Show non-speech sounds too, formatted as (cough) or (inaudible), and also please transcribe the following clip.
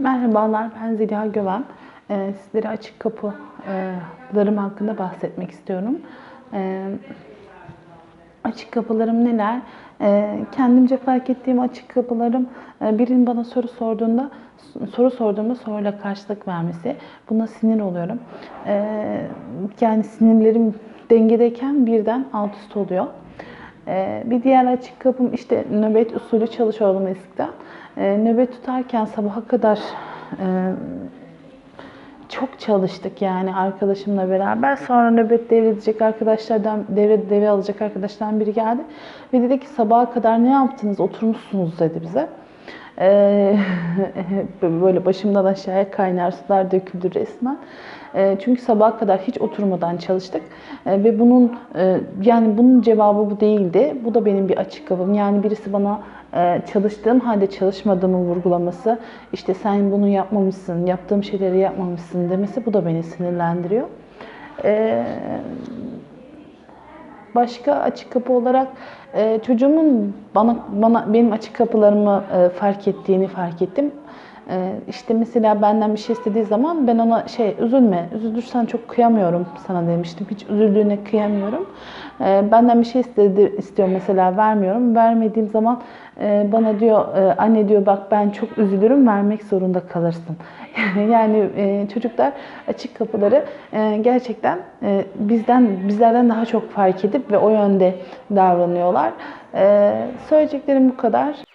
Merhabalar, ben Zeliha Göven. Ee, sizlere açık kapılarım hakkında bahsetmek istiyorum. Ee, açık kapılarım neler? Ee, kendimce fark ettiğim açık kapılarım, e, birinin bana soru sorduğunda, soru sorduğumda soruyla karşılık vermesi. Buna sinir oluyorum. Ee, yani sinirlerim dengedeyken birden alt üst oluyor. Ee, bir diğer açık kapım işte nöbet usulü çalışıyordum eskiden. Ee, nöbet tutarken sabaha kadar e, çok çalıştık yani arkadaşımla beraber. Sonra nöbet devredecek arkadaşlardan, devre, devre alacak arkadaşlardan biri geldi. Ve dedi ki sabaha kadar ne yaptınız, oturmuşsunuz dedi bize. (laughs) Böyle başımdan aşağıya kaynar sular döküldü resmen. Çünkü sabaha kadar hiç oturmadan çalıştık ve bunun yani bunun cevabı bu değildi. Bu da benim bir açık kapım. Yani birisi bana çalıştığım halde çalışmadığımı vurgulaması, işte sen bunu yapmamışsın, yaptığım şeyleri yapmamışsın demesi bu da beni sinirlendiriyor. Ee, başka açık kapı olarak e, çocuğumun bana bana benim açık kapılarımı e, fark ettiğini fark ettim. E, işte mesela benden bir şey istediği zaman ben ona şey üzülme, üzülürsen çok kıyamıyorum sana demiştim. Hiç üzüldüğüne kıyamıyorum. E, benden bir şey istedi, istiyor mesela vermiyorum. Vermediğim zaman e, bana diyor e, anne diyor bak ben çok üzülürüm vermek zorunda kalırsın. (laughs) yani e, çocuklar açık kapıları gerçekten bizden bizlerden daha çok fark edip ve o yönde davranıyorlar. Söyleyeceklerim bu kadar.